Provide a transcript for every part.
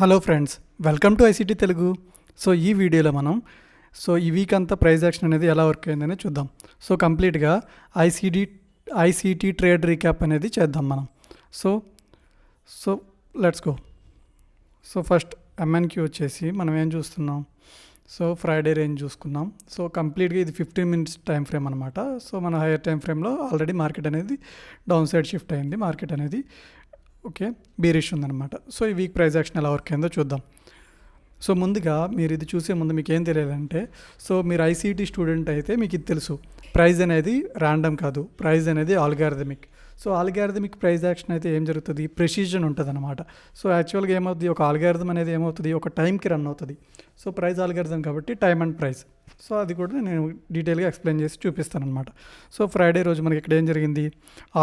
Hello friends welcome to ICT Telugu so ఈ వీడియోలో మనం సో ఈ వీక్ అంతా ప్రైజ్ యాక్షన్ అనేది ఎలా వర్క్ అయిందని చూద్దాం. సో కంప్లీట్గా ఐసీడీ ఐసీటీ ట్రేడ్ రీక్యాప్ అనేది చేద్దాం మనం. So so let's go so first MNQ వచ్చేసి మనం ఏం చూస్తున్నాం? సో ఫ్రైడే రేంజ్ చూసుకున్నాం సో కంప్లీట్గా ఇది ఫిఫ్టీన్ మినిట్స్ టైం ఫ్రేమ్ అనమాట సో మన హైయర్ టైం ఫ్రేమ్లో ఆల్రెడీ మార్కెట్ అనేది డౌన్ సైడ్ షిఫ్ట్ అయింది. మార్కెట్ అనేది ఓకే బీరిష్ ఉందన్నమాట. సో ఈ వీక్ ప్రైజ్ యాక్షన్ ఎలా వర్క్ అయిందో చూద్దాం. సో ముందుగా మీరు ఇది చూసే ముందు మీకు ఏం తెలియాలంటే సో మీరు ఐసీటీ స్టూడెంట్ అయితే మీకు ఇది తెలుసు. ప్రైజ్ అనేది ర్యాండమ్ కాదు. ప్రైజ్ అనేది algorithmic so algorithmic price action అయితే ఏం జరుగుతుంది? ప్రెసిజన్ ఉంటుంది అనమాట సో యాక్చువల్గా ఏమవుతుంది ఒక ఆల్గారిథం అనేది ఏమవుతుంది? ఒక టైంకి రన్ అవుతుంది. సో ప్రైజ్ ఆల్గారిథం కాబట్టి టైం అండ్ ప్రైస్ సో అది కూడా నేను డీటెయిల్గా ఎక్స్ప్లెయిన్ చేసి చూపిస్తాను అనమాట సో ఫ్రైడే రోజు మనకి ఇక్కడ ఏం జరిగింది?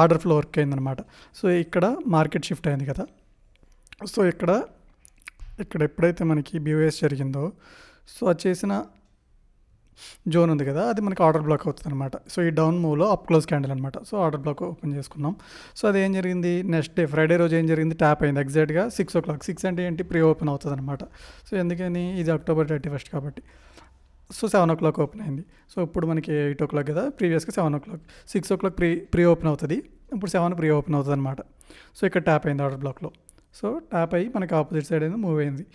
ఆర్డర్ ఫ్లో వర్క్ అయిందనమాట సో ఇక్కడ మార్కెట్ షిఫ్ట్ అయింది కదా. సో ఇక్కడ ఇక్కడ ఎప్పుడైతే మనకి బీఓఎస్ జరిగిందో సో అది చేసిన జోన్ ఉంది కదా అది మనకి ఆర్డర్ బ్లాక్ అవుతుంది అనమాట సో ఈ డౌన్ మూవ్లో అప్ క్లోజ్ క్యాండిల్ అనమాట సో ఆర్డర్ బ్లాక్ ఓపెన్ చేసుకున్నాం. సో అది ఏం జరిగింది? నెక్స్ట్ డే ఫ్రైడే రోజు ఏం జరిగింది? ట్యాప్ అయింది. ఎగ్జాక్ట్గా సిక్స్ ఓ క్లాక్ సిక్స్ అంటే ఏంటి? ప్రీ ఓపెన్ అవుతుంది అనమాట సో ఎందుకని? ఇది అక్టోబర్ థర్టీ ఫస్ట్ కాబట్టి. So seven o'clock open అయింది. సో ఇప్పుడు మనకి ఎయిట్ ఓ క్లాక్ కదా ప్రీవియస్గా seven o'clock. Six o'clock pre pre open అవుతుంది. ఇప్పుడు సెవెన్ ప్రీ ఓపెన్ అవుతుంది అనమాట సో ఇక్కడ ట్యాప్ అయింది ఆర్డర్ బ్లాక్లో. సో ట్యాప్ అయ్యి మనకి ఆపోజిట్ సైడ్ అనేది మూవ్ అయింది.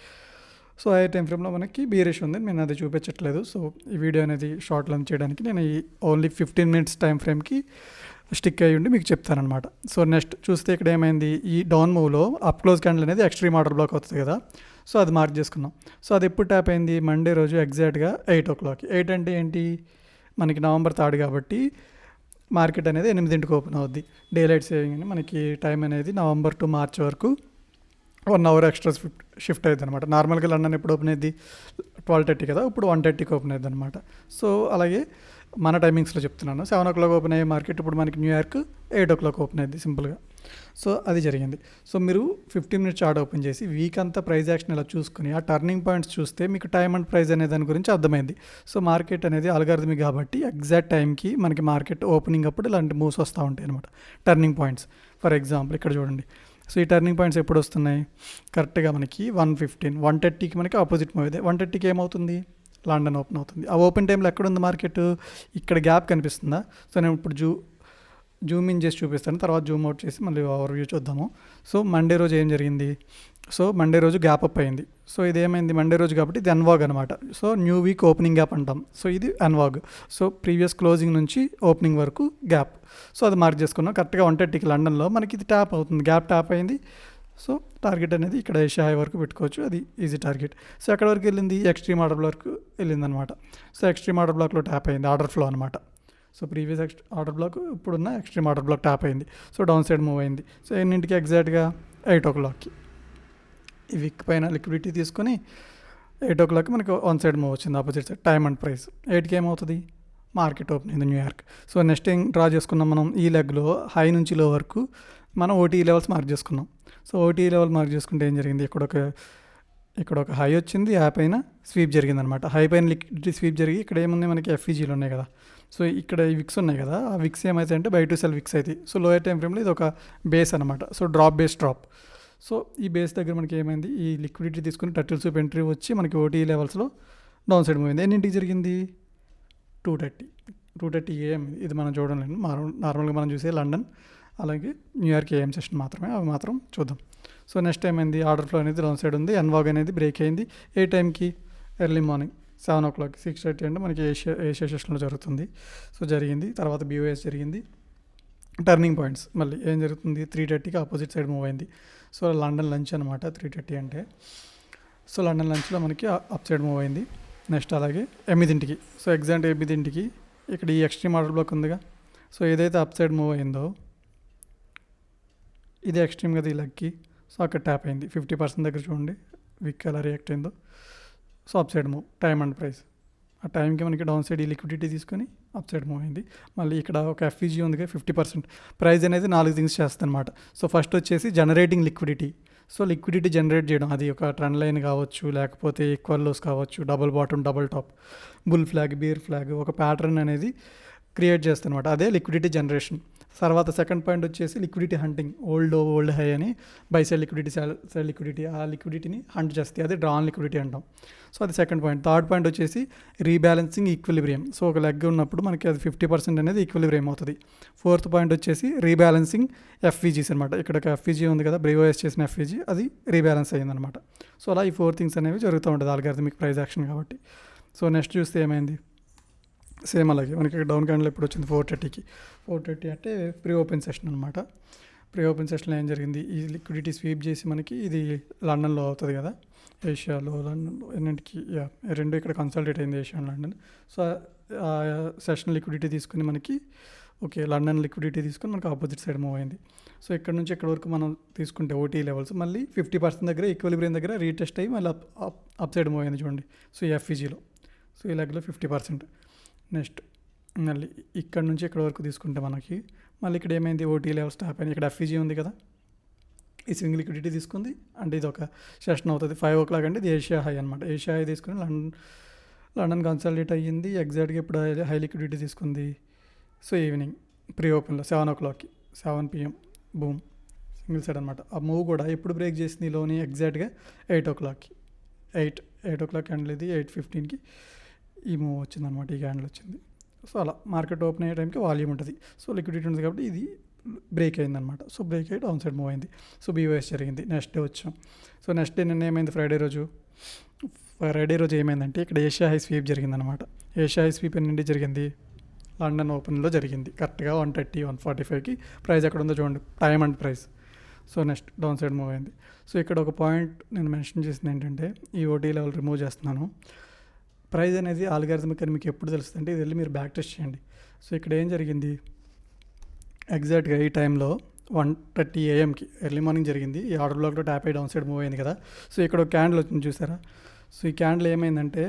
సో ఆ టైం ఫ్రేమ్లో మనకి బీరేష్ ఉంది. నేను అది చూపించట్లేదు. సో ఈ వీడియో అనేది షార్ట్ లంచ్ చేయడానికి నేను ఈ ఓన్లీ ఫిఫ్టీన్ మినిట్స్ టైం ఫ్రేమ్కి స్టిక్ అయ్యి ఉండి మీకు చెప్తానమాట సో నెక్స్ట్ చూస్తే ఇక్కడ ఏమైంది? ఈ డౌన్ మూవ్లో అప్ క్లోజ్ క్యాండిల్ అనేది ఎక్స్ట్రీమ్ ఆర్డర్ బ్లాక్ అవుతుంది కదా. సో అది మార్క్ చేసుకున్నాం సో అది ఎప్పుడు ట్యాప్ అయింది? మండే రోజు ఎగ్జాక్ట్గా ఎయిట్ ఓ క్లాక్ ఎయిట్ అంటే ఏంటి? మనకి నవంబర్ థర్డ్ కాబట్టి మార్కెట్ అనేది ఎనిమిదింటికి ఓపెన్ అవుద్ది. డే లైట్ సేవింగ్ అని మనకి టైం అనేది నవంబర్ టు మార్చ్ వరకు one hour extra shift shift అయ్యింది అనమాట నార్మల్గా లండన్ ఎప్పుడు ఓపెన్ అయ్యింది ట్వెల్వ్ థర్టీ కదా? ఇప్పుడు వన్ థర్టీకి ఓపెన్ అయ్యింది అనమాట సో అలాగే మన టైమింగ్స్లో చెప్తున్నాను. సెవెన్ ఓ క్లాక్ ఓపెన్ అయ్యే మార్కెట్ ఇప్పుడు మనకి New York eight o'clock open అయింది సింపుల్గా. సో అది జరిగింది. సో మీరు ఫిఫ్టీన్ మినిట్స్ చార్ట్ ఓపెన్ చేసి వీక్ అంతా ప్రైస్ యాక్షన్ ఇలా చూసుకుని ఆ టర్నింగ్ పాయింట్స్ చూస్తే మీకు టైం అండ్ ప్రైస్ అనే దాని గురించి అర్థమైంది. సో మార్కెట్ అనేది అల్గారిథమి కాబట్టి ఎగ్జాక్ట్ టైంకి మనకి మార్కెట్ ఓపెనింగ్ అప్పుడు ఇలాంటి మూవ్స్ వస్తూ ఉంటాయి అనమాట టర్నింగ్ పాయింట్స్. ఫర్ ఎగ్జాంపుల్ ఇక్కడ చూడండి. సో ఈ టర్నింగ్ పాయింట్స్ ఎప్పుడు వస్తున్నాయి? కరెక్ట్గా మనకి వన్ ఫిఫ్టీన్ వన్ థర్టీకి మనకి ఆపోజిట్ మూవ్ అయితే వన్ థర్టీకి ఏమవుతుంది? లండన్ ఓపెన్ అవుతుంది. ఆ ఓపెన్ టైంలో ఎక్కడుంది మార్కెట్? ఇక్కడ గ్యాప్ కనిపిస్తుందా? సో నేను ఇప్పుడు జూ జూమ్ ఇన్ చేసి చూపిస్తాను. తర్వాత జూమ్ అవుట్ చేసి మళ్ళీ ఓవర్ వ్యూ చూద్దాము. సో మండే రోజు ఏం జరిగింది? సో మండే రోజు గ్యాప్ అప్ అయింది. సో ఇది ఏమైంది? మండే రోజు కాబట్టి ఇది అన్వాగ్ అనమాట so new week opening gap అంటాం. సో ఇది అన్వాగ్. సో ప్రీవియస్ క్లోజింగ్ నుంచి ఓపెనింగ్ వరకు గ్యాప్. సో అది మార్క్ చేసుకున్నాం. కరెక్ట్గా వన్ థర్టీకి లండన్లో మనకి ఇది ట్యాప్ అవుతుంది. గ్యాప్ ట్యాప్ అయింది. సో టార్గెట్ అనేది ఇక్కడ ఏషియా హై వరకు పెట్టుకోవచ్చు. అది ఈజీ టార్గెట్. సో ఎక్కడ వరకు వెళ్ళింది? ఎక్స్ట్రీమ్ ఆర్డర్ బ్లాక్ వెళ్ళింది అనమాట సో ఎక్స్ట్రీమ్ ఆర్డర్ బ్లాక్లో ట్యాప్ అయింది ఆర్డర్ ఫ్లో అనమాట so previous ex order block ఇప్పుడున్న ఎక్స్ట్రీమ్ ఆర్డర్ బ్లాక్ ట్యాప్ అయింది. సో డౌన్ సైడ్ మూవ్ అయింది. సో ఎన్నింటికి ఎగ్జాక్ట్గా? ఎయిట్ ఓ క్లాక్కి. ఈ వీక్ పైన లిక్విడిటీ తీసుకొని ఎయిట్ ఓ క్లాక్ మనకి వన్ సైడ్ మూవ్ వచ్చింది opposite side. Time and price. ఎయిట్కి ఏమవుతుంది? మార్కెట్ ఓపెన్ అయింది న్యూయార్క్. సో నెక్స్ట్ ఏం డ్రా చేసుకున్నాం మనం. ఈ లెగ్లో హై నుంచి లో వరకు మనం ఓటీ లెవెల్స్ మార్క్ చేసుకున్నాం. సో ఓటీ లెవెల్ మార్క్ చేసుకుంటే ఏం జరిగింది? ఇక్కడ ఒక ఇక్కడ ఒక హై వచ్చింది హై పైన స్వీప్ జరిగింది అనమాట హై పైన లిక్విడిటీ స్వీప్ జరిగి ఇక్కడ ఏముంది? మనకి ఎఫ్ఈజీలు ఉన్నాయి కదా. సో ఇక్కడ ఈ విక్స్ ఉన్నాయి కదా. ఆ విక్స్ ఏమైతే అంటే బై టు సెల్ విక్స్ అయితే. సో లోయర్ టైం ఫ్రేమ్లో ఇది ఒక బేస్ అనమాట so drop base drop so ఈ బేస్ దగ్గర మనకి ఏమైంది? ఈ లిక్విడిటీ తీసుకుని టర్టిల్ సూప్ ఎంట్రీ వచ్చి మనకి ఓటీ లెవెల్స్లో డౌన్ సైడ్ మూవ్ అయింది. ఎన్నింటికి జరిగింది? Two thirty two thirty AM ఇది మనం చూడడం లేదు నార్మల్గా మనం చూసే లండన్ అలాగే న్యూయార్క్ ఏఎం సెషన్ మాత్రమే అవి మాత్రం చూద్దాం. సో నెక్స్ట్ ఏమైంది ఆర్డర్ ఫ్లో అనేది రౌండ్ సైడ్ ఉంది. ఎన్వాగ్ అనేది బ్రేక్ అయింది. ఏ టైంకి early morning seven o'clock six thirty అంటే మనకి ఏషియా ఏషియా సెషన్లో జరుగుతుంది. సో జరిగింది. తర్వాత బీఓఎస్ జరిగింది. టర్నింగ్ పాయింట్స్ మళ్ళీ ఏం జరుగుతుంది? త్రీ థర్టీకి ఆపోజిట్ సైడ్ మూవ్ అయింది. సో లండన్ లంచ్ అనమాట త్రీ థర్టీ అంటే. సో లండన్ లంచ్లో మనకి అప్ సైడ్ మూవ్ అయింది. నెక్స్ట్ అలాగే ఎనిమిదింటికి. సో ఎగ్జాక్ట్ ఎనిమిదింటికి. ఇక్కడ ఈ ఎక్స్ట్రీమ్ ఆర్డర్ బ్లాక్ ఉందిగా. సో ఏదైతే అప్ సైడ్ మూవ్ అయిందో ఇది ఎక్స్ట్రీమ్ కదా ఈ సో అక్కడ ట్యాప్ అయింది. ఫిఫ్టీ పర్సెంట్ దగ్గర చూడండి. విక్ ఎలా రియాక్ట్ అయిందో. So up side move time and price ఆ టైంకి మనకి డౌన్ సైడ్ ఈ లిక్విడిటీ తీసుకొని అప్ సైడ్ మూవ్ అయింది. మళ్ళీ ఇక్కడ ఒక ఎఫ్ఈజీ ఉంది ఫిఫ్టీ పర్సెంట్ ప్రైస్ అనేది నాలుగు థింగ్స్ చేస్తుంది అనమాట సో ఫస్ట్ వచ్చేసి generating liquidity so liquidity generate చేయడం అది ఒక ట్రెండ్ లైన్ కావచ్చు లేకపోతే ఈక్వల్ లోస్ కావచ్చు double bottom double top bull flag bear flag ఒక ప్యాటర్న్ అనేది క్రియేట్ చేస్తుంది అనమాట అదే లిక్విడిటీ జనరేషన్ తర్వాత సెకండ్ పాయింట్ వచ్చేసి liquidity hunting old old high అని buy side liquidity side liquidity ఆ లిక్విడిటీని హంట్ చేస్తాయి అదే డ్రాన్ లిక్విడిటీ అంటాం. సో అది సెకండ్ పాయింట్. థర్డ్ పాయింట్ వచ్చేసి రీబ్యాలెన్సింగ్ ఈక్విలిబ్రియం. సో ఒక లెగ్ ఉన్నప్పుడు మనకి అది ఫిఫ్టీ పర్సెంట్ అనేది ఈక్విలిబ్రియం అవుతుంది. ఫోర్త్ పాయింట్ వచ్చేసి రీబ్యాలెన్సింగ్ ఎఫ్విజీస్ అనమాట ఇక్కడ ఒక ఎఫ్విజీ ఉంది కదా బ్రేవోఎస్ చేసిన ఎఫ్విజీ అది రీబ్యాలెన్స్ అయ్యిందనమాట సో అలా ఈ ఫోర్ థింగ్స్ అనేవి జరుగుతూ ఉంటుంది ఆల్గారిథమిక్ ప్రైజ్ యాక్షన్ కాబట్టి. సో నెక్స్ట్ చూస్తే ఏమైంది? సేమ్ అలాగే. మనకి డౌన్ క్యాండిల్ ఎప్పుడు వచ్చింది ఫోర్ థర్టీకి. ఫోర్ థర్టీ అంటే ప్రీ ఓపెన్ సెషన్ అనమాట ప్రీ ఓపెన్ సెషన్లో ఏం జరిగింది? ఈ లిక్విడిటీ స్వీప్ చేసి మనకి ఇది లండన్లో అవుతుంది కదా? ఏషియాలో లండన్లో ఎన్నింటికి? రెండు ఇక్కడ కన్సల్టేట్ అయింది ఏషియా లండన్. సో ఆ సెషన్ లిక్విడిటీ తీసుకుని మనకి ఓకే లండన్ లిక్విడిటీ తీసుకుని మనకి ఆపోజిట్ సైడ్ మూవ్ అయింది. సో ఇక్కడ నుంచి ఇక్కడ వరకు మనం తీసుకుంటే ఓటీ లెవెల్స్. మళ్ళీ ఫిఫ్టీ పర్సెంట్ దగ్గర ఈక్వలిబ్రియం దగ్గర రీటెస్ట్ అయ్యి మళ్ళీ అప్ అప్ సైడ్ మూవ్ అయింది చూడండి. సో ఎఫ్ఈజీలో సో ఈ లెగ్లో ఫిఫ్టీ పర్సెంట్. నెక్స్ట్ మళ్ళీ ఇక్కడ నుంచి ఇక్కడ వరకు తీసుకుంటే మనకి మళ్ళీ ఇక్కడ ఏమైంది? ఓటీ లెవెల్ స్టాప్ అయింది. ఇక్కడ ఎఫ్ఈజీ ఉంది కదా? ఈ స్వింగ్ లిక్విడిటీ తీసుకుంది. అంటే ఇది ఒక సెషన్ అవుతుంది. ఫైవ్ ఓ క్లాక్ అంటే ఇది ఏషియా హై అనమాట ఏషియా హై తీసుకుని లండన్ లండన్ కన్సల్టేట్ అయ్యింది. ఎగ్జాక్ట్గా ఇప్పుడు హై లిక్విడిటీ తీసుకుంది. సో ఈవినింగ్ ప్రీ ఓపెన్లో సెవెన్ ఓ క్లాక్కి seven PM boom single side అనమాట ఆ మూవ్ కూడా ఎప్పుడు బ్రేక్ చేసింది లోని ఎగ్జాక్ట్గా ఎయిట్ ఓ క్లాక్కి eight eight o'clock and లేదు ఎయిట్ ఫిఫ్టీన్కి ఈ మూవ్ వచ్చింది అనమాట ఈ క్యాండిల్ వచ్చింది. సో అలా మార్కెట్ ఓపెన్ అయ్యే టైంకి వాల్యూమ్ ఉంటుంది. సో లిక్విడిటీ ఉంటుంది కాబట్టి ఇది బ్రేక్ అయిందనమాట సో బ్రేక్ అయ్యి డౌన్ సైడ్ మూవ్ అయింది. సో బీవైఎస్ జరిగింది. నెక్స్ట్ డే వచ్చాం. సో నెక్స్ట్ డే నిన్న ఏమైంది? ఫ్రైడే రోజు. ఫ్రైడే రోజు ఏమైందంటే ఇక్కడ ఏషియా హై స్వీప్ జరిగిందనమాట ఏషియా హై స్వీప్ ఎన్నింటి జరిగింది? లండన్ ఓపెన్లో జరిగింది. కరెక్ట్గా వన్ థర్టీ వన్ ఫార్టీ ఫైవ్కి ప్రైస్ ఎక్కడ ఉందో చూడండి. Time and price so next down side move అయింది. సో ఇక్కడ ఒక పాయింట్ నేను మెన్షన్ చేసింది ఏంటంటే ఈ ఓటీ లెవెల్ రిమూవ్ చేస్తున్నాను. ప్రైస్ అనేది ఆల్గారిథమిక్ అని మీకు ఎప్పుడు తెలుస్తుంది అంటే ఇది వెళ్ళి మీరు బ్యాక్ టెస్ట్ చేయండి. సో ఇక్కడ ఏం జరిగింది? ఎగ్జాక్ట్గా ఈ టైంలో వన్ థర్టీ ఏఎంకి ఎర్లీ మార్నింగ్ జరిగింది. ఈ ఆర్డర్ బ్లాక్లో ట్యాప్ అయ్యి డౌన్ సైడ్ మూవ్ అయింది కదా. సో ఇక్కడ ఒక క్యాండిల్ వచ్చింది చూసారా? సో ఈ క్యాండిల్ ఏమైందంటే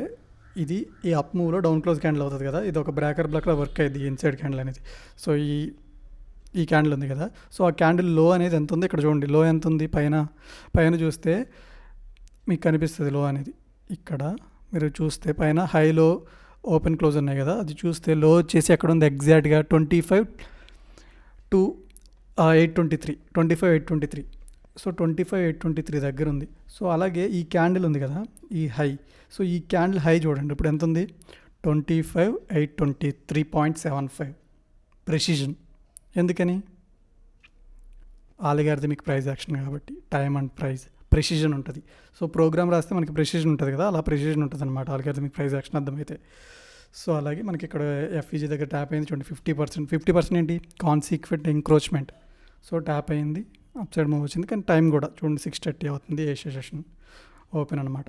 ఇది ఈ అప్ మూవ్లో డౌన్ క్లోజ్ క్యాండిల్ అవుతుంది కదా. ఇది ఒక బ్రాకర్ బ్లాక్లో వర్క్ అయ్యింది ఇన్సైడ్ క్యాండిల్ అనేది. సో ఈ ఈ క్యాండిల్ ఉంది కదా. సో ఆ క్యాండిల్లో అనేది ఎంత ఉంది? ఇక్కడ చూడండి. లో ఎంత ఉంది? పైన పైన చూస్తే మీకు కనిపిస్తుంది లో అనేది. ఇక్కడ మీరు చూస్తే పైన హైలో ఓపెన్ క్లోజ్ ఉన్నాయి కదా. అది చూస్తే లో వచ్చేసి ఎక్కడ ఉంది? ఎగ్జాక్ట్గా twenty five two eight twenty three. Twenty five eight twenty three. So twenty five eight twenty three దగ్గర ఉంది. సో అలాగే ఈ క్యాండిల్ ఉంది కదా ఈ హై. సో ఈ క్యాండిల్ హై చూడండి. ఇప్పుడు ఎంత ఉంది? Twenty five eight twenty three point seven five. Precision. ఎందుకని? ఆలిగార్థమిక్ ప్రైజ్ యాక్షన్ కాబట్టి. Time and price. ప్రెసిజన్ ఉంటుంది. సో ప్రోగ్రామ్ రాస్తే మనకి ప్రెసిజన్ ఉంటుంది కదా అలా ప్రెసిజన్ ఉంటుంది అనమాట ఆల్గారిథమిక్ ప్రైజ్ యాక్షన్ అర్థమైతే. సో అలాగే మనకి ఇక్కడ ఎఫ్ఈజీ దగ్గర ట్యాప్ అయింది చూడండి ఫిఫ్టీ పర్సెంట్. ఫిఫ్టీ పర్సెంట్ ఏంటి? కాన్సీక్వెంట్ ఎంక్రోచ్మెంట్ సో ట్యాప్ అయింది అప్ సైడ్ మూవ్ వచ్చింది కానీ టైం కూడా చూడండి సిక్స్ థర్టీ అవుతుంది ఏషియా సెషన్ ఓపెన్ అనమాట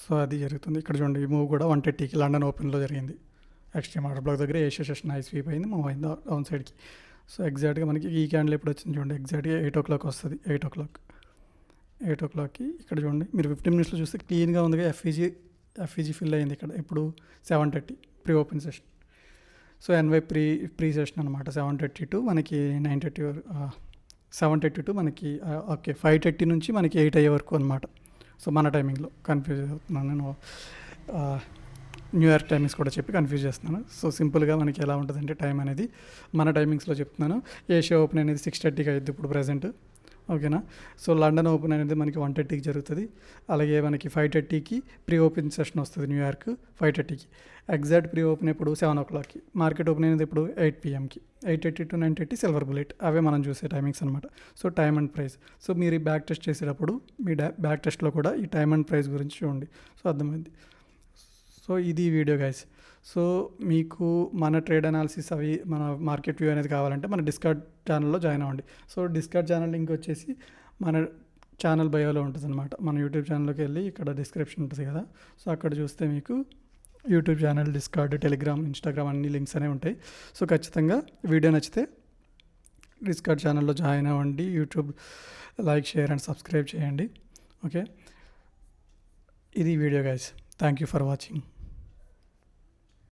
సో అది జరుగుతుంది. ఇక్కడ చూడండి ఈ మూవ్ కూడా వన్ థర్టీకి లండన్ ఓపెన్లో జరిగింది. ఎక్స్ట్రీమ్ ఆర్డర్ బ్లాక్ దగ్గర ఏషియా సెషన్ హై స్వీప్ అయింది మూవ్ అయింది డౌన్ సైడ్కి. సో ఎగ్జాక్ట్గా మనకి ఈ క్యాండిల్ ఎప్పుడు వచ్చింది చూడండి. ఎగ్జాక్ట్గా ఎయిట్ ఓ క్లాక్ వస్తుంది. Eight o'clock. ఎయిట్ ఓ క్లాక్కి ఇక్కడ చూడండి. మీరు ఫిఫ్టీన్ మినిట్స్లో చూస్తే క్లీన్గా ఉందిగా. ఎఫ్ఈజీ ఎఫ్ఈజీ ఫిల్ అయింది ఇక్కడ. ఇప్పుడు seven thirty. Pre open session. So NY pre pre session అనమాట సెవెన్ థర్టీ టు మనకి నైన్ థర్టీ వరకు సెవెన్ థర్టీ టు మనకి ఓకే. ఫైవ్ థర్టీ నుంచి మనకి ఎయిట్ అయ్యే వరకు అనమాట సో మన టైమింగ్లో. కన్ఫ్యూజ్ అవుతున్నాను నేను. న్యూ ఇయర్ టైమింగ్స్ కూడా చెప్పి కన్ఫ్యూజ్ చేస్తున్నాను. సో సింపుల్గా మనకి ఎలా ఉంటుందంటే టైం అనేది మన టైమింగ్స్లో చెప్తున్నాను. ఏషియా ఓపెన్ అనేది సిక్స్ థర్టీకి అయ్యింది ఇప్పుడు ప్రజెంట్ ఓకేనా సో లండన్ ఓపెన్ అనేది మనకి వన్ థర్టీకి జరుగుతుంది. అలాగే మనకి ఫైవ్ థర్టీకి ప్రీ ఓపెన్ సెషన్ వస్తుంది న్యూయార్క్ ఫైవ్ థర్టీకి ఎగ్జాక్ట్ ప్రీ ఓపెన్ ఇప్పుడు సెవెన్ ఓ క్లాక్కి మార్కెట్ ఓపెన్ అనేది ఇప్పుడు eight పిఎంకి eight thirty to nine thirty silver bullet అవే మనం చూసే టైమింగ్స్ అనమాట so time and price so మీరు ఈ బ్యాక్ టెస్ట్ చేసేటప్పుడు మీ బ్యాక్ టెస్ట్లో కూడా ఈ టైమ్ అండ్ ప్రైస్ గురించి చూడండి. సో అర్థమైంది. సో ఇది వీడియో గైస్ సో మీకు మన ట్రేడ్ అనాలిసిస్ అవి మన మార్కెట్ వ్యూ అనేది కావాలంటే మన డిస్కార్డ్ ఛానల్లో జాయిన్ అవ్వండి. సో డిస్కార్డ్ ఛానల్ లింక్ వచ్చేసి మన ఛానల్ బయోలో ఉంటుంది అనమాట మన యూట్యూబ్ ఛానల్లోకి వెళ్ళి ఇక్కడ డిస్క్రిప్షన్ ఉంటుంది కదా. సో అక్కడ చూస్తే మీకు YouTube channel Discord Telegram Instagram అన్ని లింక్స్ అనేవి ఉంటాయి. సో ఖచ్చితంగా వీడియో నచ్చితే డిస్కార్డ్ ఛానల్లో జాయిన్ అవ్వండి. YouTube like share and subscribe చేయండి. ఓకే ఇది video guys thank you for watching